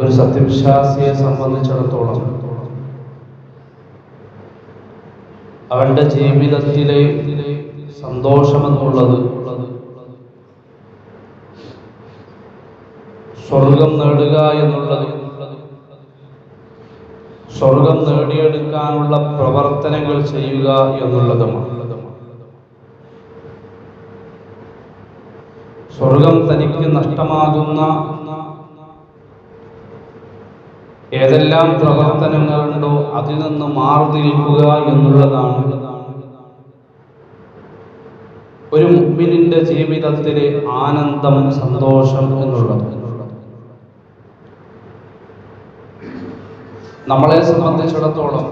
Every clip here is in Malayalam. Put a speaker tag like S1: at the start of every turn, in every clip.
S1: ഒരു സത്യവിശ്വാസിയെ സംബന്ധിച്ചിടത്തോളം അവന്റെ ജീവിതത്തിലെ സന്തോഷമെന്നുള്ളത് സ്വർഗം നേടുക എന്നുള്ളത് സ്വർഗം നേടിയെടുക്കാനുള്ള പ്രവർത്തനങ്ങൾ ചെയ്യുക എന്നുള്ളതുമാണ്. സ്വർഗം തനിക്ക് നഷ്ടമാകുന്ന ഏതെല്ലാം പ്രവർത്തനങ്ങളുണ്ടോ അതിൽ നിന്ന് മാറി നിൽക്കുക എന്നുള്ളതാണ്. ഒരു മുമ്പിനിന്റെ ജീവിതത്തിലെ ആനന്ദം സന്തോഷം എന്നുള്ളത്. നമ്മളെ സംബന്ധിച്ചിടത്തോളം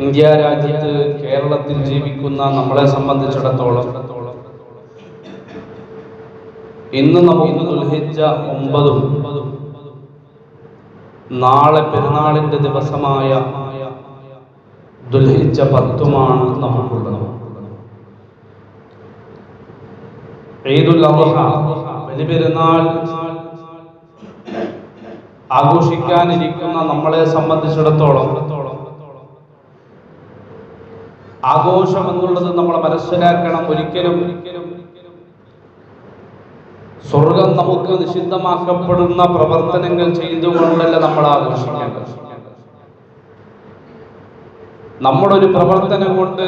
S1: ഇന്ത്യ രാജ്യത്ത് കേരളത്തിൽ ജീവിക്കുന്ന നമ്മളെ സംബന്ധിച്ചിടത്തോളം ഇന്ന് നമുക്ക് ദുൽഹിജ്ജ ഒമ്പതും നാളെ പെരുന്നാളിന്റെ ദിവസമായ ദുൽഹിച്ച പത്തുമാണ് നമുക്കുള്ളത്. ഈദുൽ അദ്ഹ ബലിപെരുന്നാൾ ആഘോഷിക്കാനിരിക്കുന്ന നമ്മളെ സംബന്ധിച്ചിടത്തോളം ആഘോഷം എന്നുള്ളത് നമ്മൾ മനസ്സിലാക്കണം. ഒരിക്കലും ഒരിക്കലും സ്വർഗം നമുക്ക് നിഷിദ്ധമാക്കപ്പെടുന്ന പ്രവർത്തനങ്ങൾ ചെയ്തുകൊണ്ടല്ല നമ്മൾ ആഘോഷിക്കേണ്ടത്? നമ്മുടെ ഒരു പ്രവർത്തനം കൊണ്ട്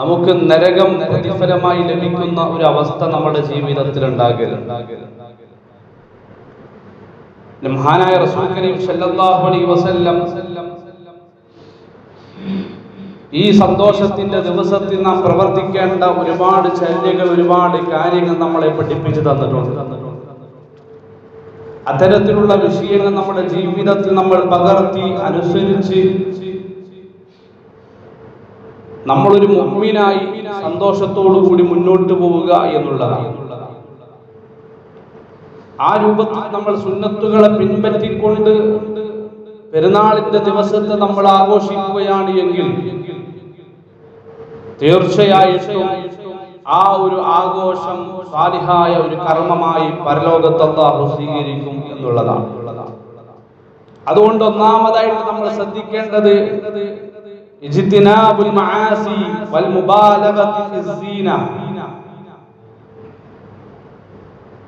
S1: നമുക്ക് നരകം പ്രതിഫലമായി ലഭിക്കുന്ന ഒരു അവസ്ഥ നമ്മുടെ ജീവിതത്തിൽ ഉണ്ടാകരുത്. മഹാനായ റസൂൽ കരീം സല്ലല്ലാഹു അലൈഹി വസല്ലം ഈ സന്തോഷത്തിന്റെ ദിവസത്തിൽ നാം പ്രവർത്തിക്കേണ്ട ഒരുപാട് ചര്യകൾ ഒരുപാട് കാര്യങ്ങൾ നമ്മളെ പഠിപ്പിച്ചു തന്നിട്ടുണ്ട്. അത്തരത്തിലുള്ള വിഷയങ്ങൾ നമ്മുടെ ജീവിതത്തിൽ നമ്മൾ പകർത്തി അനുസരിച്ച് നമ്മളൊരു മുമ്മിനായി സന്തോഷത്തോടു കൂടി മുന്നോട്ട് പോവുക എന്നുള്ളതാണ്. ആ രൂപത്തിൽ നമ്മൾ സുന്നത്തുകളെ പിൻപറ്റിക്കൊണ്ട് പെരുന്നാളിന്റെ ദിവസത്തെ നമ്മൾ ആഘോഷിക്കുകയാണ് എങ്കിൽ തീർച്ചയായിട്ടും ആ ഒരു ആഘോഷം സാലിഹായ ഒരു കർമ്മമായി പരലോകത്ത് അല്ലാഹു സ്വീകരിക്കും എന്നുള്ളതാണ്. അതുകൊണ്ട് ഒന്നാമതായിട്ട് നമ്മൾ ശ്രദ്ധിക്കേണ്ടത്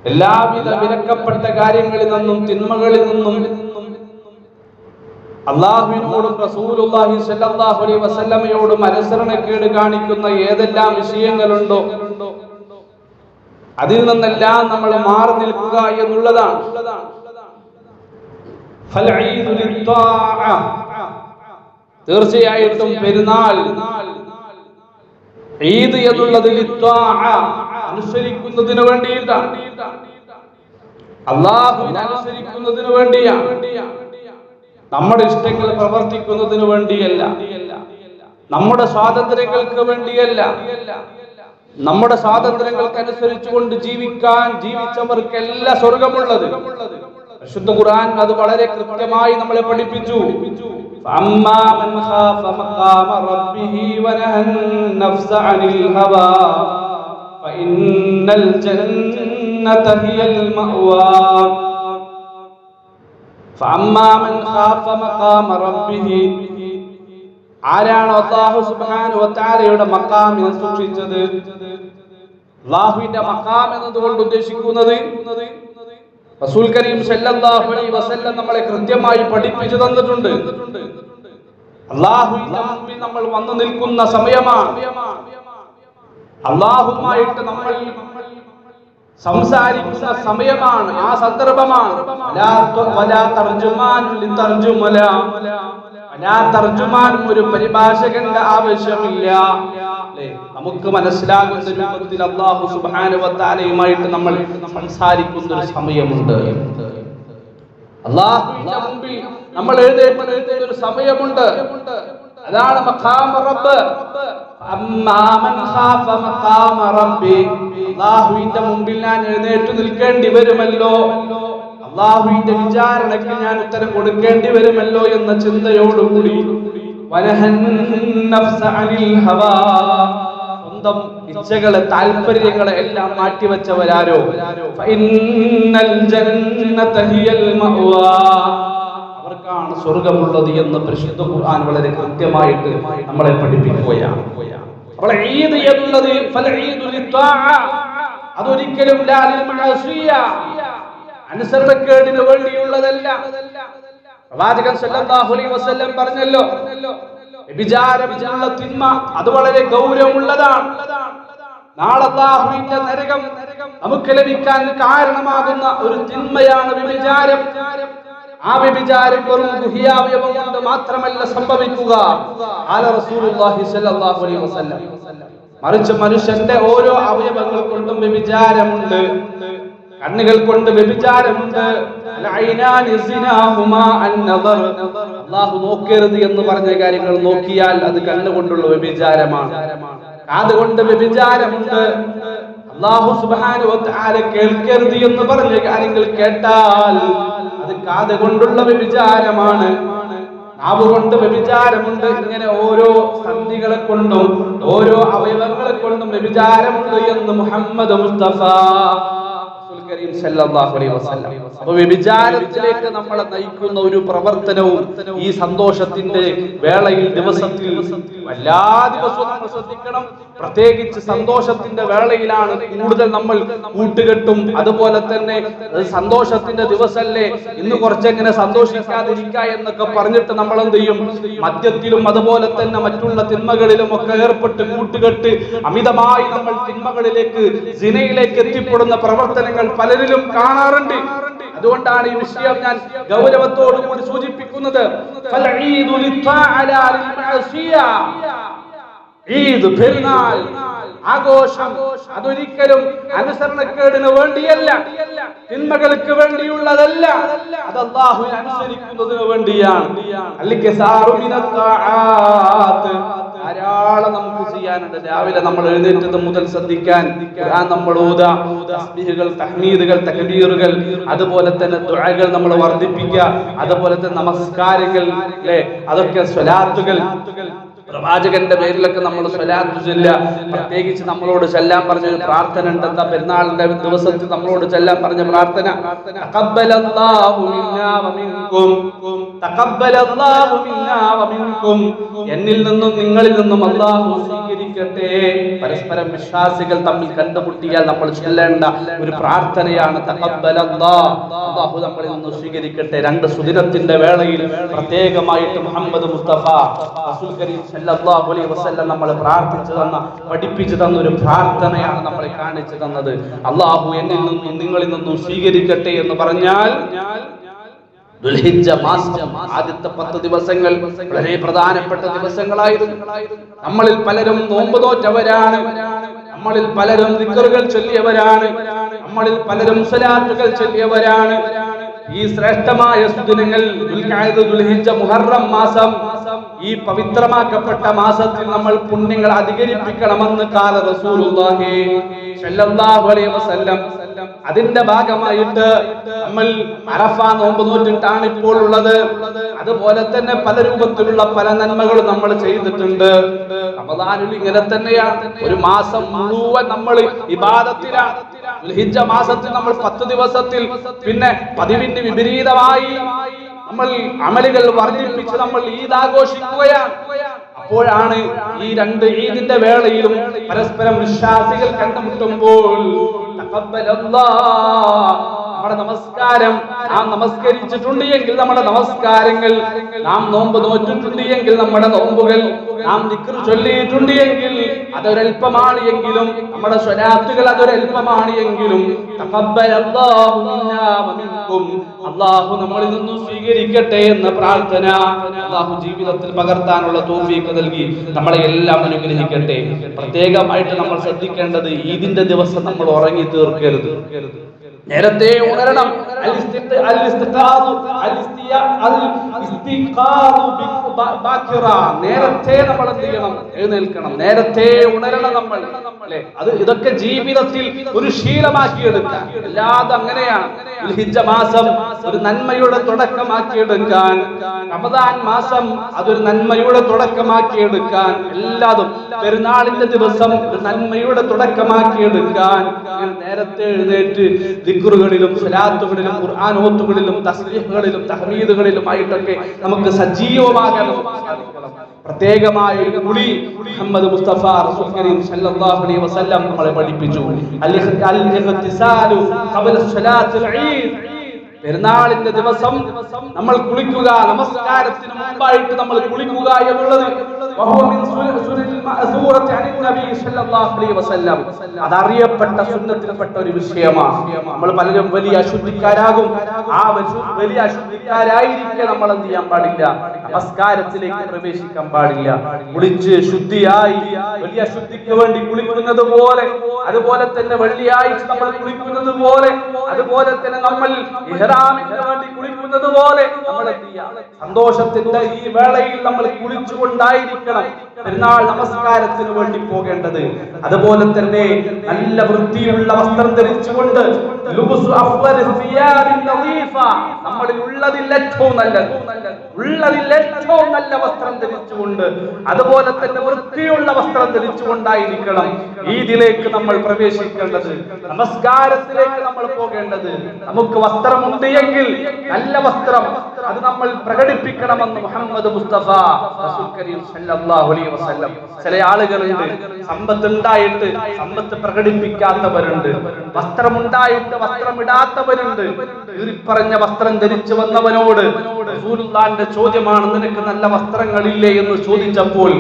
S1: എല്ലാവിധ വിലക്കപ്പെട്ട കാര്യങ്ങളിൽ നിന്നും തിന്മകളിൽ നിന്നും അള്ളാഹുവിനോടും റസൂലുള്ളാഹി സല്ലല്ലാഹു അലൈഹി വസല്ലമയോടും അനുസരണക്കേട് കാണിക്കുന്ന ഏതെല്ലാം വിഷയങ്ങളുണ്ടോ? അതിൽ നിന്നെല്ലാം നമ്മൾ മാറി നിൽക്കുക എന്നുള്ളതാണ്. തീർച്ചയായിട്ടും പെരുന്നാൾ. ഈദ് എന്നുള്ളത് അനുസരിക്കുന്നതിന് വേണ്ടിയിട്ടാണ്. അള്ളാഹുവിനെ അനുസരിക്കുന്നതിന് വേണ്ടിയാണ്. നമ്മുടെ ഇഷ്ടങ്ങൾ പ്രവർത്തിക്കുന്നതിന് വേണ്ടിയല്ല നമ്മുടെ സ്വാതന്ത്ര്യങ്ങൾക്ക് വേണ്ടിയല്ല നമ്മുടെ സ്വാതന്ത്ര്യങ്ങൾക്ക് അനുസരിച്ചുകൊണ്ട് ജീവിക്കാൻ ജീവിച്ചവർക്കെല്ലാം സ്വർഗമുള്ളത് വിശുദ്ധ ഖുർആൻ അത് വളരെ കൃത്യമായി നമ്മളെ പഠിപ്പിച്ചു فأما من خاف مقام ربه ونهى النفس عن الهوى فإن الجنة هي المأوى ഫഅമ്മാമൻ ഖാഫ മഖാമ റബ്ബിഹി. ആരാണ് അള്ളാഹു സുബ്ഹാനഹു വതആലയുടെ മഖാമിനെ സൂക്ഷിച്ചത്? അള്ളാഹുവിന്റെ മഖാം എന്നതുകൊണ്ട് ഉദ്ദേശിക്കുന്നത് റസൂൽ കരീം സല്ലല്ലാഹു അലൈഹി വസല്ലം നമ്മളെ കൃത്യമായി പഠിപ്പിച്ചു തന്നിട്ടുണ്ട്. അള്ളാഹുവിന്റെ നമ്മൾ വന്നു നിൽക്കുന്ന സമയമാണ്. അള്ളാഹുമായിട്ട് നമ്മൾ സംസാരിക്കുന്ന സമയമാണ്. ആ സന്ദർഭമാണ്. ഒരു പരിഭാഷകന്റെ ആവശ്യമില്ല? നമുക്ക് മനസ്സിലാകുന്ന രൂപത്തിൽ അള്ളാഹു സുബാനുവത്താലയുമായിട്ട് നമ്മൾ സംസാരിക്കുന്ന ഒരു സമയമുണ്ട്. അള്ളാഹുവിന്റെ മുമ്പിൽ നമ്മൾ എഴുതേണ്ട ഒരു സമയമുണ്ട്. അതാണ് അള്ളാഹുവിന്റെ മുമ്പിൽ ഞാൻ എഴുന്നേറ്റ് നിൽക്കേണ്ടി വരുമല്ലോ. അള്ളാഹുവിന്റെ വിചാരണയ്ക്ക് ഞാൻ ഉത്തരം കൊടുക്കേണ്ടി വരുമല്ലോ എന്ന ചിന്തയോടുകൂടി. സ്വന്തം ഇച്ഛകളെ താല്പര്യങ്ങളെ എല്ലാം മാറ്റിവെച്ചവരാരോ? അവർക്കാണ് സ്വർഗമുള്ളത് എന്ന് പരിശുദ്ധ ഖുർആൻ വളരെ കൃത്യമായിട്ട് നമ്മളെ പഠിപ്പിക്കുകയാണ്. അപ്പോൾ ഈദ് എന്നുള്ളത് അതൊരിക്കലും. അനുസരണക്കേടിന് വേണ്ടിയുള്ളതല്ല. പ്രവാചകൻ സല്ലല്ലാഹു അലൈഹി വസല്ലം പറഞ്ഞല്ലോ എന്നുള്ള തിന്മ അത് വളരെ ഗൗരവമുള്ളതാണ്. നാളെ അല്ലാഹുവിന്റെ നരകം നമുക്ക് ലഭിക്കാൻ കാരണമാകുന്ന ഒരു തിന്മയാണ് വ്യഭിചാരം. ആ വ്യഭിചാരം വെറും ഗുഹ്യാവയവം കൊണ്ട് മാത്രമല്ല സംഭവിക്കുക. റസൂലുള്ളാഹി അലൈഹി വസല്ലം. മറിച്ച് മനുഷ്യന്റെ ഓരോ അവയവങ്ങൾ കൊണ്ടും വ്യഭിചാരമുണ്ട്. കണ്ണുകൾ കൊണ്ട് വ്യഭിചാരമുണ്ട്. അല്ലാഹു നോക്കരുത് എന്ന് പറഞ്ഞ കാര്യങ്ങൾ നോക്കിയാൽ അത് കണ്ണുകൊണ്ടുള്ള വ്യഭിചാരമാണ്. അതുകൊണ്ട് വ്യഭിചാരമുണ്ട്. അള്ളാഹു സുബാനു കേൾക്കരുത് എന്ന് പറഞ്ഞ കാര്യങ്ങൾ കേട്ടാൽ കാത് കൊണ്ടുള്ള വ്യഭിചാരമാണ്. നാവ് കൊണ്ട് വ്യഭിചാരമുണ്ട്. ഇങ്ങനെ ഓരോ സന്ധികളെ കൊണ്ടും ഓരോ അവയവങ്ങളെ കൊണ്ടും വ്യഭിചാരമുണ്ട് എന്ന് മുഹമ്മദ് മുസ്തഫ. സല്ലല്ലാഹു അലൈഹി വസല്ലം. അപ്പോൾ വ്യഭിചാരത്തിലേക്ക് നമ്മളെ നയിക്കുന്ന ഒരു പ്രവർത്തനവും ഈ സന്തോഷത്തിന്റെ വേളയിൽ ദിവസത്തിൽ എല്ലാ ദിവസവും നമ്മൾ ശ്രദ്ധിക്കണം. പ്രത്യേകിച്ച് സന്തോഷത്തിന്റെ വേളയിലാണ് കൂടുതൽ നമ്മൾ കൂട്ടുകെട്ടും അതുപോലെ തന്നെ സന്തോഷത്തിന്റെ ദിവസമല്ലേ ഇന്ന് കുറച്ചെങ്ങനെ സന്തോഷിക്കാതിരിക്ക എന്നൊക്കെ പറഞ്ഞിട്ട് നമ്മൾ എന്ത് ചെയ്യും? മദ്യത്തിലും അതുപോലെ തന്നെ മറ്റുള്ള തിന്മകളിലും ഒക്കെ ഏർപ്പെട്ട് കൂട്ടുകെട്ട് അമിതമായി നമ്മൾ തിന്മകളിലേക്ക് ജിനയിലേക്ക് എത്തിപ്പെടുന്ന പ്രവർത്തനങ്ങൾ പലരിലും കാണാറുണ്ട്. അതുകൊണ്ടാണ് ഈ വിഷയം ഞാൻ ഗൗരവത്തോടു കൂടി സൂചിപ്പിക്കുന്നത്. ഈദ് പെരുന്നാൾ ആഘോഷം അതൊരിക്കലും അനുസരണക്കേടിന് വേണ്ടിയല്ല. തിന്മകൾക്ക് വേണ്ടിയുള്ളതല്ല. അത് അള്ളാഹു അനുസരിക്കുന്നതിന് വേണ്ടിയാണ്. അല്ലെങ്കിൽ. ധാരാളം നമുക്ക് ചെയ്യാനുണ്ട്. രാവിലെ നമ്മൾ എഴുന്നേറ്റത് മുതൽ ശ്രദ്ധിക്കാൻ നമ്മൾ ഓതാ തസ്ബീഹുകൾ തഹ്മീദുകൾ തക്ബീറുകൾ അതുപോലെ തന്നെ ദുആകൾ നമ്മൾ വർദ്ധിപ്പിക്കുക അതുപോലെ തന്നെ നമസ്കാരങ്ങൾ അതൊക്കെ സ്വലാത്തുകൾ. പ്രവാചകന്റെ പേരിലൊക്കെ നമ്മൾ സ്വലാത്ത് ചൊല്ല പ്രത്യേകിച്ച് നമ്മളോട് ചെല്ലാൻ പറഞ്ഞ പ്രാർത്ഥന ഉണ്ടെന്ന പെരുന്നാളിന്റെ ദിവസത്തിൽ നമ്മളോട് ചെല്ലാൻ പറഞ്ഞ പ്രാർത്ഥന. എന്നിൽ നിന്നും നിങ്ങളിൽ നിന്നും അല്ലാഹു സ്വീകരിക്കട്ടെ പരസ്പരം വിശ്വാസികൾ തമ്മിൽ കണ്ടുമുട്ടിയാൽ നമ്മൾ ചൊല്ലേണ്ട ഒരു പ്രാർത്ഥനയാണ് നമ്മളിൽ നിന്ന് സ്വീകരിക്കട്ടെ. രണ്ട് സുദിനത്തിന്റെ വേളയിൽ പ്രത്യേകമായിട്ട് മുഹമ്മദ് മുസ്തഫ നമ്മൾ പ്രാർത്ഥിച്ചു തന്ന പഠിപ്പിച്ചു തന്ന ഒരു പ്രാർത്ഥനയാണ് നമ്മളെ കാണിച്ചു തന്നത്. അള്ളാഹു എന്നിൽ നിന്നും നിങ്ങളിൽ നിന്നും സ്വീകരിക്കട്ടെ എന്ന് പറഞ്ഞാൽ ദുൽഹിജ്ജ മാസം ആദ്യത്തെ പത്ത് ദിവസങ്ങൾ വളരെ പ്രധാനപ്പെട്ട ദിവസങ്ങളായിരുന്നു. നമ്മളിൽ പലരും നോമ്പ് തോറ്റവരാണ്. നമ്മളിൽ പലരും ദിക്കറുകൾ ചൊല്ലിയവരാണ്. നമ്മളിൽ പലരും സലാത്തുകൾ ചൊല്ലിയവരാണ്. ഈ ശ്രേഷ്ഠമായ സുദിനങ്ങൾ ദുൽഹിജ മുഹറം മാസം ഈ പവിത്രമാക്കപ്പെട്ട മാസത്തിൽ നമ്മൾ പുണ്യങ്ങൾ അധികരിപ്പിക്കണമെന്ന് കാല റസൂലുള്ളാഹി അലൈഹി വസല്ലം അതിന്റെ ഭാഗമായിട്ട് നമ്മൾ അറഫ നോമ്പ് നോറ്റിട്ടാണ് ഇപ്പോൾ ഉള്ളത്. അതുപോലെ തന്നെ പല രൂപത്തിലുള്ള പല നന്മകളും നമ്മൾ ചെയ്തിട്ടുണ്ട്. ഇങ്ങനെ തന്നെയാണ്. ഒരു മാസം മുഴുവൻ നമ്മൾ ഇബാദത്തിലാണ്. മാസത്തിൽ നമ്മൾ പത്ത് ദിവസത്തിൽ പിന്നെ പതിവിന് വിപരീതമായി നമ്മൾ അമലുകൾ വർദ്ധിപ്പിച്ച് നമ്മൾ ഈദ് ആഘോഷിക്കുകയാണ്. അപ്പോഴാണ് ഈ രണ്ട് ഈദിന്റെ വേളയിലും പരസ്പരം വിശ്വാസികൾ കണ്ടുമുട്ടുമ്പോൾ തഖബ്ബലല്ലാഹ് നമ്മുടെ നമസ്കാരം നാം നമസ്കരിച്ചിട്ടുണ്ട് എങ്കിൽ നമ്മുടെ നമസ്കാരങ്ങൾ നാം നോമ്പ് നോറ്റിട്ടുണ്ട് എങ്കിൽ നമ്മുടെ നോമ്പുകൾ നാം നിക്കർ ചൊല്ലിയിട്ടുണ്ട് എങ്കിൽ അതൊരൽപ്പമാണ് എങ്കിലും നമ്മുടെ സ്വരാത്തുകൾ അതൊരൽപ്പമാണ് എങ്കിലും അള്ളാഹു നമ്മളിൽ നിന്നും സ്വീകരിക്കട്ടെ എന്ന പ്രാർത്ഥന അള്ളാഹു ജീവിതത്തിൽ പകർത്താനുള്ള തോഫീക്ക് നൽകി നമ്മളെ എല്ലാം അനുഗ്രഹിക്കട്ടെ. പ്രത്യേകമായിട്ട് നമ്മൾ ശ്രദ്ധിക്കേണ്ടത് ഈദിന്റെ ദിവസം നമ്മൾ ഉറങ്ങി തീർക്കരുത്. നേരത്തെ ഉണരണം. നേരത്തെ നമ്മൾ എന്ത് ചെയ്യണം? എഴുന്നേൽക്കണം. നേരത്തെ ഉണരണം നമ്മൾ. അത് ഇതൊക്കെ ജീവിതത്തിൽ ഒരു ശീലമാക്കിയെടുക്കാം അല്ലാതെ അങ്ങനെയാണ്. മാസം ഒരു നന്മയുടെ തുടക്കമാക്കിയെടുക്കാൻ റമദാൻ മാസം അതൊരു നന്മയുടെ തുടക്കമാക്കിയെടുക്കാൻ എല്ലാതും പെരുന്നാളിന്റെ ദിവസം ഒരു നന്മയുടെ തുടക്കമാക്കിയെടുക്കാൻ നേരത്തെ എഴുന്നേറ്റ് ദിക്റുകളിലും സലാത്തുകളിലും ഖുർആാനോത്തുകളിലും തസ്ലീഹുകളിലും തഹമീദുകളിലുമായിട്ടൊക്കെ നമുക്ക് സജീവമാകാൻ നമുക്ക് സാധിക്കണം. പ്രത്യേകമായ ഒരു കുളി മുഹമ്മദ് മുസ്തഫ റസൂൽ കരീം സല്ലല്ലാഹു അലൈഹി വസല്ലം നമ്മളെ പഠിപ്പിച്ചു. അൽ ഇഹ്തിസാലു ഖബല സലാത്തുൽ ഈദ്. പെരുന്നാളിന്റെ ദിവസം നമ്മൾ കുളിക്കുക നമസ്കാരത്തിന് മുമ്പായിട്ട് നമ്മൾ കുളിക്കുക എന്നുള്ളത് അതറിയപ്പെട്ട സുന്നത്തിൽപ്പെട്ട ഒരു വിഷയമാണ്. നമ്മൾ പലരും വലിയ അശുദ്ധിക്കാരാകും. ആ വലിയ അശുദ്ധിക്കാരായിരിക്കെ നമ്മൾ എന്ത് ചെയ്യാൻ പാടില്ല. നമസ്കാരത്തിലേക്ക് പ്രവേശിക്കാൻ പാടില്ല. കുളിച്ച് ശുദ്ധിയായി വലിയ അശുദ്ധിക്ക് വേണ്ടി കുളിക്കുന്നത് പോലെ അതുപോലെ തന്നെ വെള്ളിയാഴ്ച നമ്മൾ കുളിക്കുന്നത് പോലെ അതുപോലെ തന്നെ നമ്മൾ ഇഹ്റാമിന് വേണ്ടി കുളിക്കുന്നത് പോലെ നമ്മൾ സന്തോഷത്തിന്റെ ഈ വേളയിൽ നമ്മൾ കുളിച്ചുകൊണ്ടായിരിക്കണം പെരുന്നാൾ നമസ്കാരത്തിന് വേണ്ടി പോകേണ്ടത്. അതുപോലെ തന്നെ നല്ല വൃത്തിയുള്ള വസ്ത്രം ധരിച്ചുകൊണ്ട് നമ്മളിൽ ഉള്ളതിൽ ഏറ്റവും നല്ല ഉള്ളതിൽ ഏറ്റവും നല്ല വസ്ത്രം ധരിച്ചുകൊണ്ട് അതുപോലെ തന്നെ വൃത്തിയുള്ള വസ്ത്രം ധരിച്ചുകൊണ്ടായിരിക്കണം ഈദിലേക്ക് നമ്മൾ പ്രവേശിക്കേണ്ടത് നമസ്കാരത്തിലേക്ക് നമ്മൾ പോകേണ്ടത്. നമുക്ക് വസ്ത്രമുണ്ട് എങ്കിൽ നല്ല വസ്ത്രം അത് നമ്മൾ പ്രകടിപ്പിക്കണമെന്ന് മുഹമ്മദ് മുസ്തഫ ചില ആളുകളുണ്ട് സമ്പത്ത് ഉണ്ടായിട്ട് സമ്പത്ത് പ്രകടിപ്പിക്കാത്തവരുണ്ട്. വസ്ത്രമുണ്ടായിട്ട് വസ്ത്രമിടാത്തവരുണ്ട്. പറഞ്ഞ വസ്ത്രം ധരിച്ചു വന്നവനോട് റസൂലുള്ളാന്റെ ചോദ്യമാണ് നിനക്ക് നല്ല വസ്ത്രങ്ങളില്ലേ എന്ന് ചോദിച്ചപ്പോൾ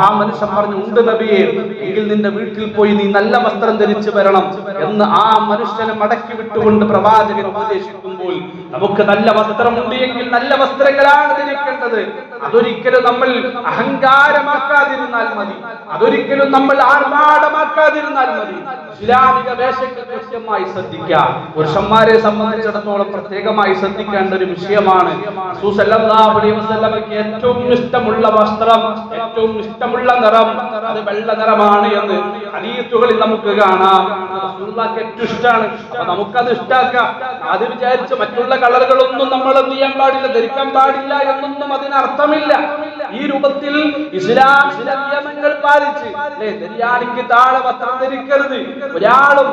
S1: ആ മനുഷ്യൻ പറഞ്ഞു ഉണ്ട് നബിയെ എങ്കിൽ നിന്റെ വീട്ടിൽ പോയി നീ നല്ല വസ്ത്രം ധരിച്ചു വരണം എന്ന് ആ മനുഷ്യനെ മടക്കി വിട്ടുകൊണ്ട് പ്രവാചകൻ ഉപദേശിക്കുമ്പോൾ നമുക്ക് നല്ല വസ്ത്രമുണ്ടെങ്കിൽ നല്ല വസ്ത്രങ്ങളാണ് ധരിക്കേണ്ടത്. അതൊരിക്കലും നമ്മൾ അഹങ്കാരമാക്കാതിരുന്നാൽ മതി. അതൊരിക്കലും നമ്മൾ ആർഭാടമാക്കാതിരുന്നാൽ മതി. ഇസ്ലാമിക വേഷങ്ങൾ കൃത്യമായി ശ്രദ്ധിക്കാം പുരുഷന്മാരെ സംബന്ധിച്ചിടത്തോളം പ്രത്യേകമായി ശ്രദ്ധിക്കേണ്ട ഒരു വിഷയമാണ് വസല്ലമയ്ക്ക് ഏറ്റവും ഇഷ്ടമുള്ള വസ്ത്രം ഏറ്റവും ഇഷ്ടമുള്ള നിറം അത് വെള്ള നിറമാണ് എന്ന് ഹദീസുകളിൽ നമുക്ക് കാണാം. റസൂലുള്ളാഹിക്ക് ഏറ്റവും ഇഷ്ടമാണ്. അപ്പൊ നമുക്കത് ഇഷ്ടാക്കാം. അത് വിചാരിച്ച് മറ്റുള്ള കളറുകളൊന്നും നമ്മൾ എന്ത് ചെയ്യാൻ പാടില്ല ധരിക്കാൻ പാടില്ല എന്നൊന്നും അതിനർത്ഥമില്ല. ഈ രൂപത്തിൽ ഇസ്ലാമിന്റെ നിയമങ്ങൾ പാലിച്ച് അല്ലേ നെരിയാണിക്ക് താഴെ വസ്ത്രം ധരിക്കരുത്. ഒരാളും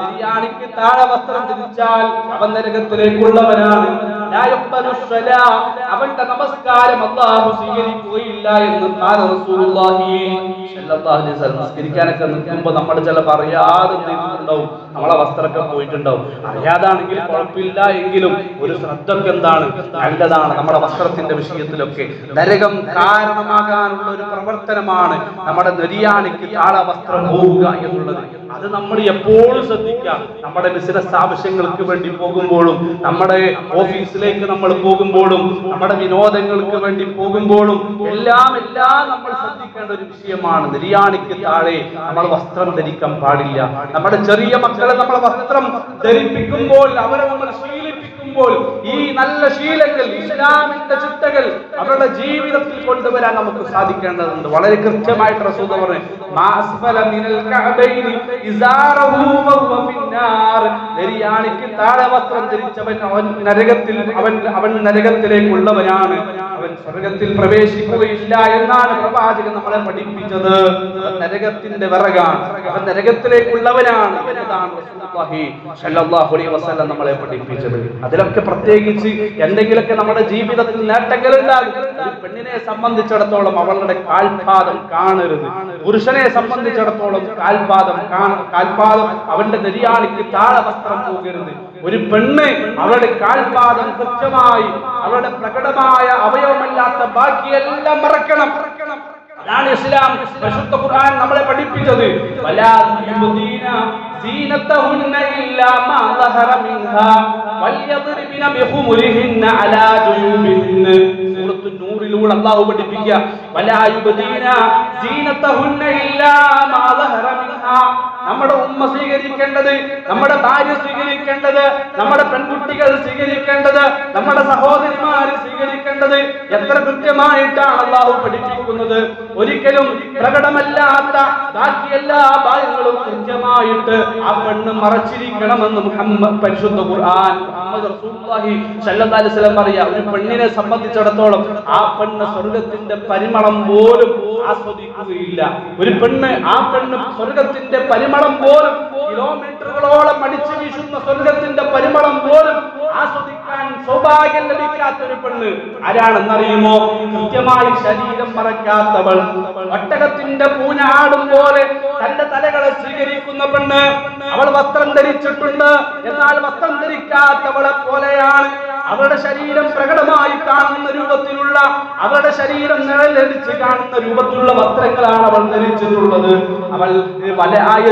S1: നെരിയാണിക്ക് താഴെ വസ്ത്രം ധരിച്ചാൽ അവൻ നരകത്തിലേക്കുള്ളവനാണ്. അവന്റെ നമസ്കാരം അള്ളാഹു സ്വീകരിക്കുകയില്ല എന്ന് നമസ്കരിക്കാനൊക്കെ നിൽക്കുമ്പോ നമ്മൾ ചില പറയാതെ നിന്നിട്ടുണ്ടാവും നമ്മളെ വസ്ത്രമൊക്കെ പോയിട്ടുണ്ടാവും. അറിയാതാണെങ്കിൽ കുഴപ്പമില്ല എങ്കിലും ഒരു ശ്രദ്ധക്ക് എന്താണ്? നല്ലതാണ് നമ്മുടെ വസ്ത്രത്തിന്റെ വിഷയത്തിലൊക്കെ. നരകം കാരണമാകാനുള്ള ഒരു പ്രവർത്തനമാണ് നമ്മുടെ നെരിയാണിക്ക് ആളെ വസ്ത്രം പോവുക എന്നുള്ളത്. അത് നമ്മൾ എപ്പോഴും ശ്രദ്ധിക്കാം നമ്മുടെ ബിസിനസ് ആവശ്യങ്ങൾക്ക് വേണ്ടി പോകുമ്പോഴും നമ്മുടെ ഓഫീസിലേക്ക് നമ്മൾ പോകുമ്പോഴും നമ്മുടെ വിനോദങ്ങൾക്ക് വേണ്ടി പോകുമ്പോഴും എല്ലാം എല്ലാം നമ്മൾ ശ്രദ്ധിക്കേണ്ട ഒരു വിഷയമാണ്. നിര്യാണിക്ക് താഴെ നമ്മൾ വസ്ത്രം ധരിക്കാൻ പാടില്ല. നമ്മുടെ ചെറിയ മക്കളെ നമ്മൾ വസ്ത്രം ധരിപ്പിക്കുമ്പോൾ അവരെ നമ്മൾ ശീലിപ്പിക്കുമ്പോൾ ഈ നല്ല ശീലങ്ങൾ ഇസ്ലാമിന്റെ ചിട്ടകൾ അവരുടെ ജീവിതത്തിൽ കൊണ്ടുവരാൻ നമുക്ക് സാധിക്കേണ്ടതുണ്ട്. വളരെ കൃത്യമായിട്ട് റസൂൽ പറഞ്ഞു താഴെ വസ്ത്രം ധരിച്ചവൻ അവൻ നരകത്തിൽ അവൻ അവൻ നരകത്തിലേക്കുള്ളവനാണ്. സ്വർഗത്തിൽ പ്രവേശിക്കുകയില്ല എന്നാണ് പ്രവാചകൻ നമ്മളെ പഠിപ്പിച്ചത്. നരകത്തിന്റെ വിറകാണ്. നരകത്തിലേക്കുള്ളവനാണ് എന്നതാണ് നമ്മളെ പഠിപ്പിച്ചത്. അതിലൊക്കെ പ്രത്യേകിച്ച് എന്തെങ്കിലുമൊക്കെ നമ്മുടെ ജീവിതത്തിൽ നേട്ടങ്ങൾ ഉണ്ടാകും. പെണ്ണിനെ സംബന്ധിച്ചിടത്തോളം അവളുടെ കാൽപാദം കാണരുത്. പുരുഷനെ സംബന്ധിച്ചിടത്തോളം കാൽപാദം കാൽപാദം അവന്റെ നെരിയാണിക്ക് താഴെ വസ്ത്രം പോകരുത്. ഒരു പെണ്ണ് അവളുടെ കാൽപാദം കൃത്യമായി അവളുടെ പ്രകടമായ അവയവമല്ലാത്ത ബാക്കിയെല്ലാം മറക്കണം. അതാണ് ഇസ്ലാം. പരിശുദ്ധ ഖുർആൻ നമ്മളെ പഠിപ്പിച്ചത്. വലാ അലാ പഠിപ്പിക്കുക. നമ്മുടെ ഉമ്മ സ്വീകരിക്കേണ്ടത് നമ്മുടെ ഭാര്യ സ്വീകരിക്കേണ്ടത് നമ്മുടെ പെൺകുട്ടികൾ സ്വീകരിക്കേണ്ടത് നമ്മുടെ സഹോദരിമാർ സ്വീകരിക്കേണ്ടത് എത്ര കൃത്യമായിട്ടാണ് അള്ളാഹു പഠിപ്പിക്കുന്നത്. ഒരിക്കലും പ്രകടമല്ലാത്ത ബാക്കി എല്ലാ ഭാഗങ്ങളും കൃത്യമായിട്ട് ആ പെണ്ണ് മറച്ചിരിക്കണമെന്ന് മുഹമ്മദ് പരിശുദ്ധ ഖുർആൻ പറയാ ഒരു പെണ്ണിനെ സംബന്ധിച്ചിടത്തോളം ആ പെണ്ണ് സ്വർഗത്തിന്റെ പരിമളം പോലും ആസ്വദിക്കുകയില്ല. ഒരു പെണ്ണ് ആ പെണ്ണ് സ്വർഗത്തിന്റെ പരിമളം പോലും കിലോമീറ്ററുകളോളം അടിച്ചു വീശുന്ന സ്വർഗത്തിന്റെ പരിമളം പോലും ആസ്വദിക്കാൻ സൗഭാഗ്യം ലഭിക്കാത്ത ഒരു പെണ്ണ് ആരാണെന്നറിയുമോ? കൃത്യമായി ശരീരം മറക്കാത്തവൾ ഒട്ടകത്തിന്റെ പൂനാടും പോലെ തന്റെ തലകളെ സ്വീകരിക്കുന്ന പെണ്ണ്. അവൾ വസ്ത്രം ധരിച്ചിട്ടുണ്ട്. എന്നാൽ വസ്ത്രം ധരിക്കാത്തവളെ പോലെയാണ്. അവളുടെ ശരീരം പ്രകടമായി കാണുന്ന രൂപത്തിലുള്ള അവളുടെ ശരീരം നിഴലടിച്ച് കാണുന്ന രൂപത്തിലുള്ള വസ്ത്രങ്ങളാണ് അവൾ ധരിച്ചിട്ടുള്ളത്. അവൾ വലയായ.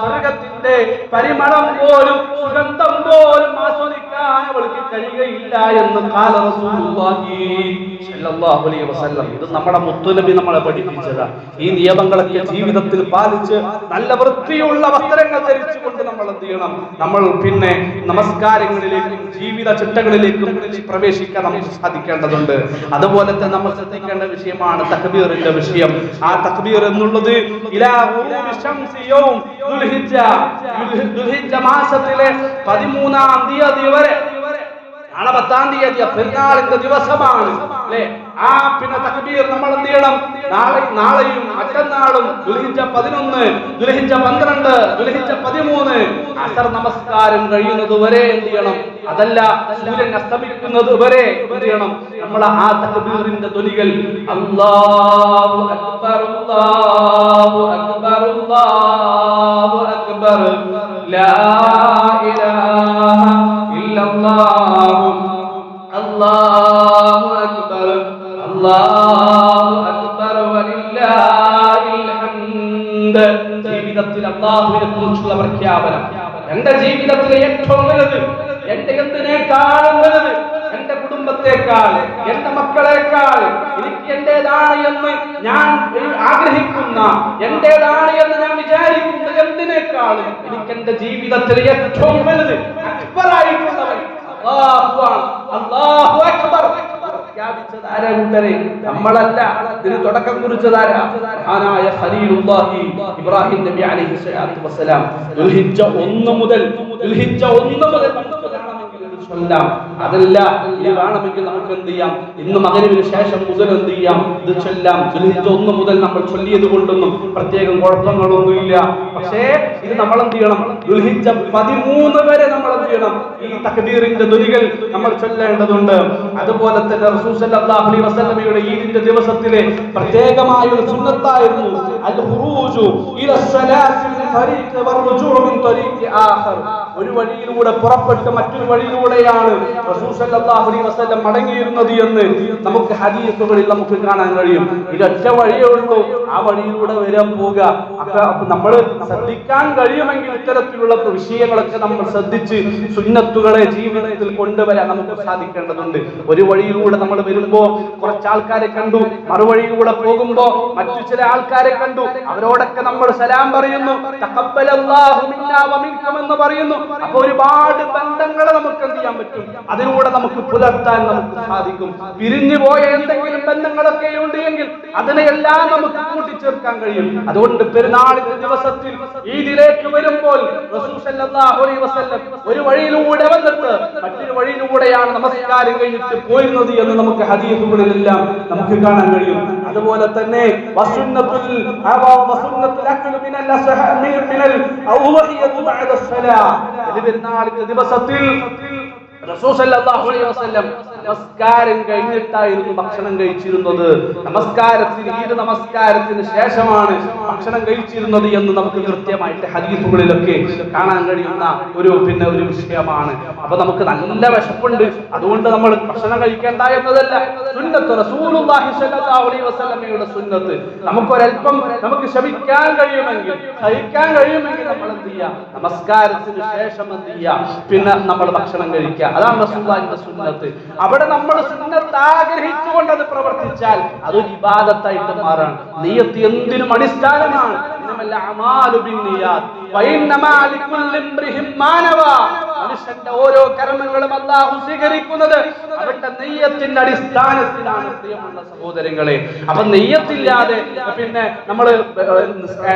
S1: സ്വർഗത്തിന്റെ പരിമളം പോലും സുഗന്ധം പോലും എന്ന് ഇത് നമ്മുടെ മുത്തുനബി നമ്മളെ പഠിപ്പിച്ചതാ. ഈ നിയമങ്ങളൊക്കെ ജീവിതത്തിൽ പാലിച്ച് നല്ല വൃത്തിയുള്ള വസ്ത്രങ്ങൾ ധരിച്ചുകൊണ്ട് നമ്മൾ എന്ത് ചെയ്യണം? നമ്മൾ പിന്നെ നമസ്കാരങ്ങളിലേക്കും ജീവിത ചിട്ടകളിലേക്കും പ്രവേശിക്കാൻ നമുക്ക് സാധിക്കേണ്ടതുണ്ട്. അതുപോലെ തന്നെ നമ്മൾ ശ്രദ്ധിക്കേണ്ട വിഷയമാണ് തക്ബീറിന്റെ വിഷയം. ആ തക്ബീർ എന്നുള്ളത് ഇലാ മാസത്തിലെ പതിമൂന്നാം തീയതി വരെ. നാളെ പത്താം തീയതി പെരുന്നാളിന്റെ ദിവസമാണ്. അല്ലെ? ആ പിന്നെ തക്ബീർ നമ്മൾ എന്ത് ചെയ്യണം? നാളെ നാളെയും മറ്റന്നാളും ദുലഹിച്ച പതിനൊന്ന് ദുലഹിച്ച പന്ത്രണ്ട് ദുലഹിച്ച പതിമൂന്ന്. അസർ നമസ്കാരം കഴിയുന്നത് വരെ എന്ത് ചെയ്യണം? അതല്ല സൂര്യൻ അസ്തമിക്കുന്നത് വരെ എന്ത് ചെയ്യണം? നമ്മൾ ആ തക്ബീറിന്റെ ധ്വനികൾ അല്ലാഹു അക്ബർ അല്ലാഹു അക്ബർ അല്ലാഹു അക്ബർ. ലാ ഇലാഹ ഇല്ലല്ലാഹു അല്ലാഹു അക്ബർ. അല്ലാഹു അക്ബർ വലില്ലാഹിൽ ഹംദ്. ജീവിതത്തിൽ അല്ലാഹുവിനെ കുറിച്ചുള്ള പ്രഖ്യാപനം. എന്റെ ജീവിതത്തിലെ ഏറ്റവും വലുത് എന്റെ എന്തിനേക്കാളും വലുത് എന്റെ കുടുംബത്തെക്കാൾ എന്റെ മക്കളെക്കാൾ എനിക്ക് എന്റേതാണ് എന്ന് ഞാൻ ആഗ്രഹിക്കുന്ന എന്റേതാണ് എന്ന് ഞാൻ വിചാരിക്കുന്ന എന്തിനേക്കാളും എനിക്ക് എന്റെ ജീവിതത്തിൽ ഏറ്റവും വലുത് അക്ബറായിട്ടുള്ളവൻ. അല്ലാഹുവാണ്. അല്ലാഹു അക്ബർ. പ്രഖ്യാപിച്ചത് ആരാ കൂട്ടരെ? നമ്മളല്ല. ഇതിന് തുടക്കം കുറിച്ചതാരാ മഹാനായ ഖലീലുല്ലാഹി ഇബ്രാഹിം നബി അലൈഹി സ്വലാത്തു വസ്സലാം. ദുൽഹിജ്ജ മുതൽ ദുൽഹിജ്ജ ഒന്ന് മുതൽ ചൊല്ലാം അതല്ല ഇനി വേണമെങ്കിൽ നമുക്ക് എന്ത് ചെയ്യാം ഇന്ന് മകനുവിന് ശേഷം മുതൽ എന്ത് ചെയ്യാം ഇത് ചൊല്ലാം. ഒന്ന് മുതൽ നമ്മൾ ചൊല്ലിയത് കൊണ്ടൊന്നും പ്രത്യേകം കുഴപ്പങ്ങളൊന്നുമില്ല. പക്ഷേ ഇത് നമ്മൾ എന്ത് ചെയ്യണം ദുൽഹിജ്ജ പതിമൂന്ന് വരെ നമ്മൾ എന്ത് ചെയ്യണം. ഈ തക്ബീറിന്റെ ധ്വനികൾ നമ്മൾ ചൊല്ലേണ്ടതുണ്ട്. അതുപോലെ തന്നെ റസൂൽ സല്ലല്ലാഹു അലൈഹി വസല്ലമയുടെ ഈദിന്റെ ദിവസത്തിലെ പ്രത്യേകമായ ഒരു സുന്നത്തായിരുന്നു അൽ ഖുറൂജു ഇല സ്വലാത്തി മിൻ തരീഖ് വറുജൂ മിൻ തരീഖ് ആഖർ. ഒരു വഴിയിലൂടെ പുറപ്പെട്ട് മറ്റൊരു വഴിയിലൂടെയാണ് അലൈഹി വസല്ലം മടങ്ങിയിരുന്നത് എന്ന് നമുക്ക് ഹദീസുകളിൽ നമുക്ക് കാണാൻ കഴിയും. ഇതൊറ്റ വഴിയേ ഉള്ളൂ. ആ വഴിയിലൂടെ വരാൻ പോവുക. അപ്പൊ നമ്മൾ ശ്രദ്ധിക്കാൻ കഴിയുമെങ്കിൽ ഇത്തരത്തിലുള്ള വിഷയങ്ങളൊക്കെ നമ്മൾ ശ്രദ്ധിച്ച് സുന്നത്തുകളെ ജീവിതത്തിൽ കൊണ്ടുവരാൻ നമുക്ക് സാധിക്കേണ്ടതുണ്ട്. ഒരു വഴിയിലൂടെ നമ്മൾ വരുമ്പോ കുറച്ച് ആൾക്കാരെ കണ്ടു. മറുവഴിയിലൂടെ പോകുമ്പോ മറ്റു ചില ആൾക്കാരെ കണ്ടു. അവരോടൊക്കെ നമ്മൾ സലാം പറയുന്നു. എന്ന് പറയുന്നു. അപ്പൊ ഒരുപാട് ബന്ധങ്ങളെ നമുക്ക് എന്ത് ചെയ്യാൻ പറ്റും. അതിലൂടെ നമുക്ക് പുലർത്താൻ നമുക്ക് സാധിക്കും. പിരിഞ്ഞു പോയ എന്തെങ്കിലും ബന്ധങ്ങളൊക്കെ ഉണ്ട് എങ്കിൽ അതിനെയെല്ലാം നമുക്ക് കൂട്ടിച്ചേർക്കാൻ കഴിയും. അതുകൊണ്ട് പെരുന്നാളിന്റെ ദിവസത്തിൽ ഈദിലേക്ക് വരുമ്പോൾ ഒരു വഴിയിലൂടെ വന്നിട്ട് മറ്റൊരു വഴിയിലൂടെയാണ് നമസ്കാരം കഴിഞ്ഞിട്ട് പോയിരുന്നത് എന്ന് നമുക്ക് ഹദീസുകളിലെല്ലാം നമുക്ക് കാണാൻ കഴിയും. അതുപോലെ തന്നെ വസുന്നത്തുൽ الرسول صلى الله عليه وسلم. നമസ്കാരം കഴിഞ്ഞിട്ടായിരുന്നു ഭക്ഷണം കഴിച്ചിരുന്നത്. നമസ്കാരത്തിന് ഈട് നമസ്കാരത്തിന് ശേഷമാണ് ഭക്ഷണം കഴിച്ചിരുന്നത് എന്ന് നമുക്ക് കൃത്യമായിട്ട് ഹദീസുകളിലൊക്കെ കാണാൻ കഴിയുന്ന ഒരു പിന്നെ ഒരു വിഷയമാണ്. അപ്പൊ നമുക്ക് നല്ല വിശപ്പുണ്ട്. അതുകൊണ്ട് നമ്മൾ ഭക്ഷണം കഴിക്കേണ്ട എന്നതല്ല സുന്നത്ത് റസൂലുള്ളാഹി സ്വല്ലല്ലാഹു അലൈഹി വസല്ലമയുടെ സുന്നത്ത്. നമുക്കൊരൽപ്പം നമുക്ക് ശമിക്കാൻ കഴിയുമെങ്കിൽ സഹിക്കാൻ കഴിയുമെങ്കിൽ നമ്മൾ എന്ത് ചെയ്യാം? നമസ്കാരത്തിന് ശേഷം എന്ത് ചെയ്യാം? പിന്നെ നമ്മൾ ഭക്ഷണം കഴിക്കുക. അതാണ് റസൂലുള്ളാഹിന്റെ സുന്നത്ത്. അവിടെ നമ്മൾ സുന്നത്ത് ആഗ്രഹിച്ചുകൊണ്ട് അത് പ്രവർത്തിച്ചാൽ അതൊരു വിവാദത്തായിട്ട് മാറാണ് നെയ്യത്ത് എന്തിനും അടിസ്ഥാനമാണ്. ഇന്നമൽ അഅമാലു ബിന്നിയാത്ത് വഇന്നമാ ലികുല്ലി ഇംറിഹിം മാ നവാ. മനുഷ്യന്റെ ഓരോ കർമ്മങ്ങളും അള്ളാഹു സ്വീകരിക്കുന്നത് അവരുടെ നെയ്യത്തിന്റെ അടിസ്ഥാനത്തിലാണ് പ്രിയമുള്ള സഹോദരങ്ങളെ. അപ്പൊ നെയ്യത്തില്ലാതെ പിന്നെ നമ്മൾ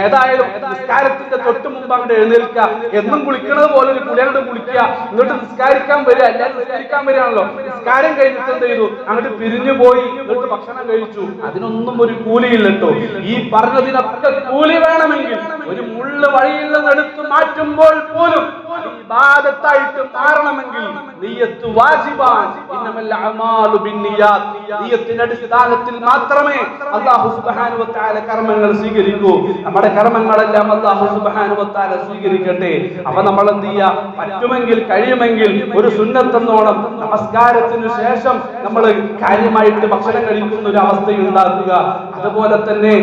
S1: ഏതായാലും നിസ്കാരത്തിന്റെ തൊട്ട് മുമ്പ് അങ്ങോട്ട് എഴുന്നേൽക്കുക. എന്നും കുളിക്കണത് പോലെ ഒരു കുളിയോട് കുളിക്കുക. എന്നിട്ട് നിസ്കാരിക്കാൻ വരിക അല്ലാതെ നിസ്കരിക്കാൻ വരികയാണല്ലോ. നിസ്കാരം കഴിഞ്ഞിട്ട് എന്ത് ചെയ്തു? അങ്ങോട്ട് പിരിഞ്ഞു പോയി എന്നിട്ട് ഭക്ഷണം കഴിച്ചു. അതിനൊന്നും ഒരു കൂലിയില്ല ഈ പറഞ്ഞതിനൊക്കെ കൂലി വേണമെങ്കിൽ ഒരു മുള്ള് വഴിയിൽ നിന്ന് എടുത്തു മാറ്റുമ്പോൾ പോലും ഇബാദത്തായിട്ട് മാറണമെങ്കിൽ നീയത്ത് വാജിബാൻ ഇന്നമൽ അമാലു ബിന്നിയാത്ത്. നീയത്തിന്റെ അടിസ്ഥാനത്തിൽ മാത്രമേ അല്ലാഹു സുബ്ഹാനഹു വതആല തആല കർമ്മങ്ങൾ സ്വീകരിക്കൂ. നമ്മുടെ കർമ്മങ്ങളെല്ലാം അല്ലാഹു സുബ്ഹാനഹു വതആല സ്വീകരിക്കട്ടെ. അവ നമ്മൾ എന്ത് ചെയ്യാ? പറ്റുമെങ്കിൽ കഴിയുമെങ്കിൽ ഒരു സുന്നത്തെന്നോണം നമസ്കാരത്തിനു ശേഷം നമ്മൾ കാര്യമായിട്ട് ഭക്ഷണം കഴിക്കുന്ന ഒരു അവസ്ഥ ഉണ്ടാക്കുക. അതുപോലെ തന്നെ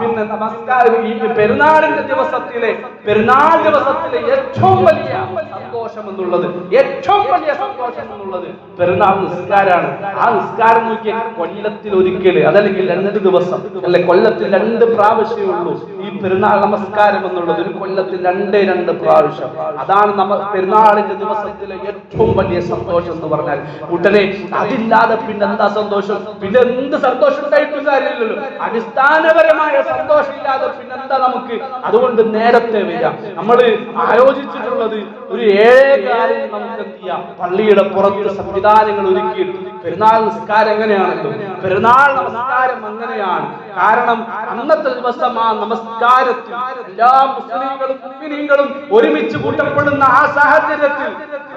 S1: പിന്നെ നമസ്കാരം ഈ പെരുന്നാളിന്റെ ദിവസത്തിലെ പെരുന്നാൾ ദിവസത്തിലെ ഏറ്റവും വലിയ സന്തോഷം എന്നുള്ളത് ഏറ്റവും വലിയ സന്തോഷം എന്നുള്ളത് പെരുന്നാൾ നിസ്കാരാണ് ആ നിസ്കാരം നോക്കിയാൽ കൊല്ലത്തിൽ ഒരിക്കൽ അതല്ലെങ്കിൽ രണ്ട് ദിവസം അല്ലെ കൊല്ലത്തിൽ രണ്ട് പ്രാവശ്യമേ ഉള്ളൂ ഈ പെരുന്നാൾ നമസ്കാരം എന്നുള്ളത്. ഒരു കൊല്ലത്തിൽ രണ്ട് രണ്ട് പ്രാവശ്യം. അതാണ് നമ്മ പെരുന്നാളിന്റെ ദിവസത്തിലെ ഏറ്റവും വലിയ സന്തോഷം എന്ന് പറഞ്ഞാൽ. ഉടനെ അതില്ലാതെ പിന്നെ എന്താ സന്തോഷം? പിന്നെ എന്ത് സന്തോഷം ഉണ്ടായിട്ടും കാര്യമില്ലല്ലോ. അടിസ്ഥാനപരമായ സന്തോഷം ഇല്ലാതെ പിന്നെന്താ നമുക്ക്? അതുകൊണ്ട് നേരത്തെ വരാം നമ്മൾ ആലോചിച്ചിട്ടുള്ളത് ഒരു ഏഴേ കാലം നമുക്ക് എന്ത് ചെയ്യാം പള്ളിയുടെ പുറത്ത് സംവിധാനങ്ങൾ ഒരുക്കിയിട്ട് പെരുന്നാൾ നിസ്കാരം എങ്ങനെയാണല്ലോ? പെരുന്നാൾ നമസ്കാരം അങ്ങനെയാണ്. കാരണം അന്നത്തെ ദിവസം ആ നമസ്കാരത്തിൽ എല്ലാ മുസ്ലിങ്ങളും മുസ്ലിങ്ങളും ഒരുമിച്ച് കൂട്ടപ്പെടുന്ന ആ സാഹചര്യത്തിൽ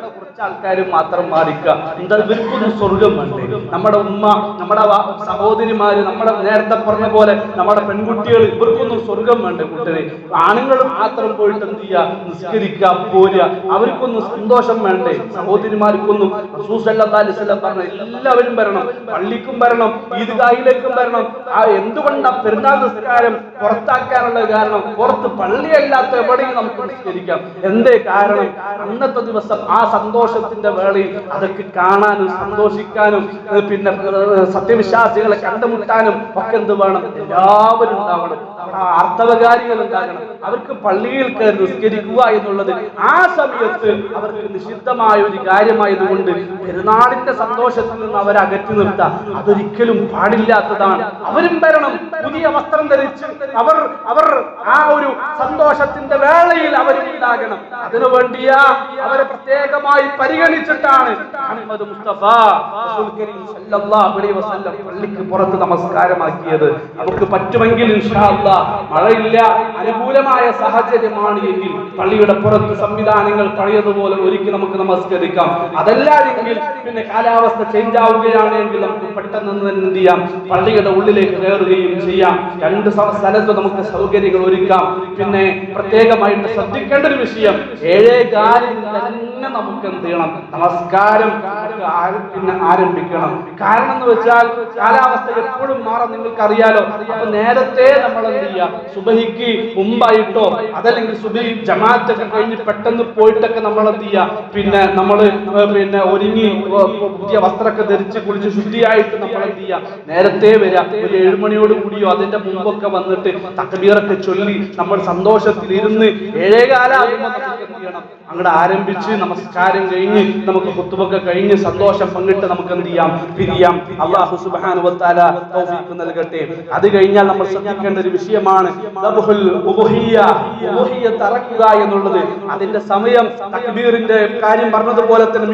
S1: കുറച്ച് മാത്രം മാറിക്കുക എന്താ ഇവർക്കൊന്നും സ്വർഗം നമ്മുടെ ഉമ്മ നമ്മുടെ സഹോദരിമാര് നമ്മുടെ നേരത്തെ പറഞ്ഞ പോലെ നമ്മുടെ പെൺകുട്ടികൾ ഇവർക്കൊന്നും സ്വർഗം വേണ്ട കുട്ടികളെ. ആണുങ്ങൾ മാത്രം പോയിട്ട് എന്ത് ചെയ്യുക നിസ്കരിക്കുക പോരുക. അവർക്കൊന്നും സന്തോഷം വേണ്ടേ? സഹോദരിമാർക്കൊന്നും പറഞ്ഞ എല്ലാവരും വരണം പള്ളിക്കും വരണം ഈദ്ഗാഹിലേക്കും വരണം. ആ എന്തുകൊണ്ടാ പെരുന്നാൾ നിസ്കാരം പുറത്താക്കാനുള്ള കാരണം? പുറത്ത് പള്ളിയല്ലാത്ത എവിടെയും നമുക്ക് നിസ്കരിക്കാം. എന്തേ കാരണം? അന്നത്തെ ദിവസം ആ സന്തോഷത്തിന്റെ വേളയിൽ അതൊക്കെ കാണാനും സന്തോഷിക്കാനും പിന്നെ സത്യവിശ്വാസികളെ കണ്ടുമുട്ടാനും ഒക്കെ എന്ത് വേണം? എല്ലാവരും ഉണ്ടാവണം. അർത്ഥവകാരികൾ ഉണ്ടാകണം അവർക്ക് പള്ളിയിൽ കയറി നിസ്കരിക്കുക എന്നുള്ളത് ആ സമയത്ത് അവർക്ക് നിഷിദ്ധമായ ഒരു കാര്യമായതുകൊണ്ട് പെരുന്നാളിന്റെ സന്തോഷത്തിൽ നിന്ന് അവരെ അകറ്റി നിർത്താം. അതൊരിക്കലും പാടില്ലാത്തതാണ്. അവരും വരണം. പുതിയ വസ്ത്രം ധരിച്ച് അവർ അവർ ആ ഒരു സന്തോഷത്തിന്റെ വേളയിൽ അവരുണ്ടാകണം അതിനു വേണ്ടിയ അവരെ പ്രത്യേകമായി പരിഗണിച്ചിട്ടാണ് മുസ്തഫ പള്ളിക്ക് പുറത്ത് നമസ്കാരമാക്കിയത്. നമുക്ക് പറ്റുമെങ്കിൽ ഇൻഷാ മഴയില്ല അനുകൂലമായ സാഹചര്യമാണ് എങ്കിൽ പള്ളിയുടെ പുറത്ത് സംവിധാനങ്ങൾ പഴയതുപോലെ ഒരുക്കി നമുക്ക് നമസ്കരിക്കാം. അതല്ല എങ്കിൽ പിന്നെ കാലാവസ്ഥ ചേഞ്ച് ആവുകയാണ് എങ്കിൽ നമുക്ക് പെട്ടെന്ന് തന്നെ എന്ത് ചെയ്യാം? പള്ളിയുടെ ഉള്ളിലേക്ക് കയറുകയും ചെയ്യാം. രണ്ട് സ്ഥ- സ്ഥലത്ത് നമുക്ക് സൗകര്യങ്ങൾ ഒരുക്കാം. പിന്നെ പ്രത്യേകമായിട്ട് ശ്രദ്ധിക്കേണ്ട ഒരു വിഷയം ഏഴേ കാലിൽ തന്നെ നമുക്ക് എന്ത് ചെയ്യണം? നമസ്കാരം പിന്നെ ആരംഭിക്കണം. കാരണം എന്ന് വെച്ചാൽ കാലാവസ്ഥ എപ്പോഴും മാറാൻ നിങ്ങൾക്ക് അറിയാലോ അപ്പൊ നേരത്തെ നമ്മൾ എന്ത് ചെയ്യാം സുബഹിക്ക് മുമ്പായിട്ടോ അതല്ലെങ്കിൽ സുബഹി ജമാഅത്ത് ഒക്കെ കഴിഞ്ഞ് പെട്ടെന്ന് പോയിട്ടൊക്കെ നമ്മൾ എന്ത് ചെയ്യുക പിന്നെ നമ്മൾ പിന്നെ ഒരുങ്ങി പുതിയ വസ്ത്രമൊക്കെ ധരിച്ച് കുളിച്ച് ശുദ്ധിയായിട്ട് നമ്മൾ എന്ത് ചെയ്യുക നേരത്തെ വരിക ഒരു ഏഴുമണിയോട് കൂടിയോ അതിന്റെ മുമ്പൊക്കെ വന്നിട്ട് തക്ബീറൊക്കെ ചൊല്ലി നമ്മൾ സന്തോഷത്തിൽ ഇരുന്ന് ഏഴേകാലാകുമ്പോൾ നമുക്ക് എന്ത് ചെയ്യണം? ആരംഭിച്ച് നമസ്കാരം കഴിഞ്ഞ് നമുക്ക് കുത്തുമൊക്കെ കഴിഞ്ഞ് സന്തോഷം പങ്കിട്ട് നമുക്ക് എന്ത് ചെയ്യാം? പിരിയാം. അള്ളാഹു തൗഫീഖ് നൽകട്ടെ. അത് കഴിഞ്ഞാൽ നമ്മൾ ശ്രദ്ധിക്കേണ്ട ഒരു വിഷയമാണ് തറക്കുക എന്നുള്ളത്. അതിന്റെ സമയം തക്ബീറിന്റെ കാര്യം പറഞ്ഞതുപോലെ തന്നെ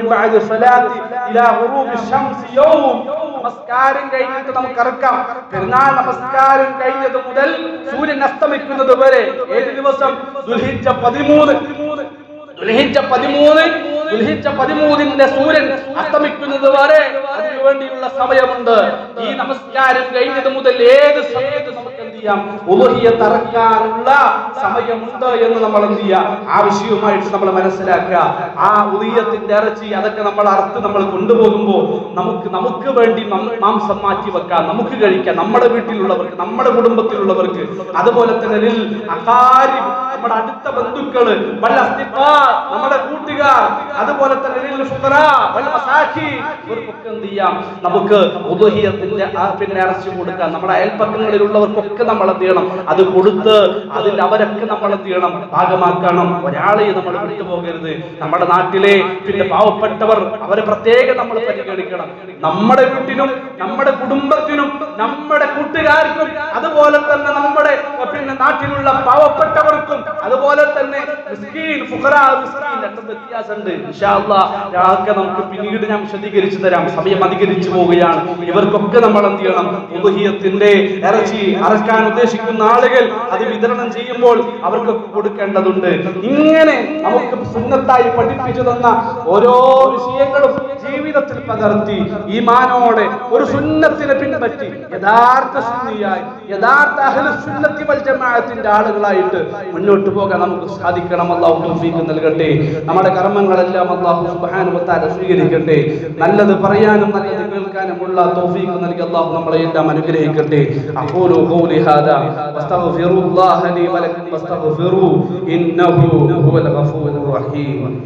S1: നമസ്കാരം കഴിഞ്ഞിട്ട് നമുക്ക് ഇറക്കാം. പെരുന്നാൾ നമസ്കാരം കഴിഞ്ഞത് മുതൽ സൂര്യൻ അസ്തമിക്കുന്നത് വരെ. ഏഴ് ദിവസം? പതിമൂന്ന്. ദുൽഹിജ്ജ പതിമൂന്ന്. ദുൽഹിജ്ജ പതിമൂന്നിന്റെ സൂര്യൻ അസ്തമിക്കുന്നത് വരെ അതിനുവേണ്ടിയുള്ള വേണ്ടിയുള്ള സമയമുണ്ട്. ഈ നമസ്കാരം കഴിഞ്ഞത് മുതൽ ഏത് സമയത്ത് നമുക്ക് എന്ത് ചെയ്യാം? ഉപഹിയ തറക്കാനുള്ള സമയമുണ്ട് എന്ന് നമ്മൾ എന്ത് ചെയ്യാം? ആ വിഷയവുമായിട്ട് നമ്മൾ മനസ്സിലാക്കുക. ആ ഉദയത്തിന്റെ ഇറച്ചി അതൊക്കെ നമ്മൾ അറുത്ത് നമ്മൾ കൊണ്ടുപോകുമ്പോൾ നമുക്ക് നമുക്ക് വേണ്ടി മാംസം മാറ്റി വെക്കാം. നമുക്ക് കഴിക്കാം. നമ്മുടെ വീട്ടിലുള്ളവർക്ക് നമ്മുടെ കുടുംബത്തിലുള്ളവർക്ക്. അതുപോലെ തന്നെ നമ്മുടെ അടുത്ത ബന്ധുക്കൾ വല്ല നമ്മുടെ കൂട്ടുകാർ അതുപോലെ തന്നെ നമുക്ക് ഉദുഹിയത്തിന്റെ പിന്നെ ഇറച്ചി കൊടുക്കാം. നമ്മുടെ അയൽപ്പക്കങ്ങളിലുള്ളവർക്കൊക്കെ നമ്മൾ എന്ത് ചെയ്യണം? അത് കൊടുത്ത് അതിൽ അവരൊക്കെ നമ്മൾ എന്ത് ചെയ്യണം? ഭാഗമാക്കണം. ഒരാളെ നമ്മൾ വിട്ടുപോകരുത്. നമ്മുടെ നാട്ടിലെ പിന്നെ പാവപ്പെട്ടവർ അവരെ പ്രത്യേകം നമ്മൾ പരിഗണിക്കണം. നമ്മുടെ വീട്ടിനും നമ്മുടെ കുടുംബത്തിനും നമ്മുടെ കൂട്ടുകാർക്കും അതുപോലെ തന്നെ നമ്മുടെ പിന്നെ നാട്ടിലുള്ള പാവപ്പെട്ടവർക്കും അതുപോലെ വ്യത്യാസമുണ്ട്. നമുക്ക് പിന്നീട് ഞാൻ വിശദീകരിച്ചു തരാം. സമയം അധികരിച്ചു പോവുകയാണ്. ഇവർക്കൊക്കെ നമ്മൾ എന്ത് ചെയ്യണം? ഉദുഹിയത്തിന്റെ ഇറച്ചി അറക്കാൻ ഉദ്ദേശിക്കുന്ന ആളുകൾ അത് വിതരണം ചെയ്യുമ്പോൾ അവർക്ക് കൊടുക്കേണ്ടതുണ്ട്. ഇങ്ങനെ നമുക്ക് സുന്നത്തായി പഠിപ്പിച്ചു തന്ന ഓരോ വിഷയങ്ങളും ജീവിതത്തിൽ പകർത്തി ഈ മാനോടെ ഒരു സുന്നത്തിനെ പിൻപറ്റി യഥാർത്ഥ സുന്നിയായി യഥാർത്ഥ അഹ്ലു സുന്നത്തി വൽ ജമാഅത്തിന്റെ ആളുകളായിട്ട് മുന്നോട്ട് പോകാൻ നമുക്ക് സാധിക്കണം. അള്ളാഹു തൗഫീഖ് നൽകട്ടെ. നമ്മുടെ കർമ്മങ്ങളെല്ലാം അള്ളാഹു വ തആല സ്വീകരിക്കട്ടെ. നല്ലത് പറയാനും നല്ലത് കേൾക്കാനുമുള്ള തൗഫീഖ് നൽകി അള്ളാഹു നമ്മളെ എല്ലാം അനുഗ്രഹിക്കട്ടെ. അഖൂലു ഖൗലി ഹാദാ. വസ്തഗ്ഫിറുല്ലാഹ ലി വലക്കും വസ്തഗ്ഫിറു. ഇന്നഹു ഹുവൽ ഗഫൂറുർ റഹീം.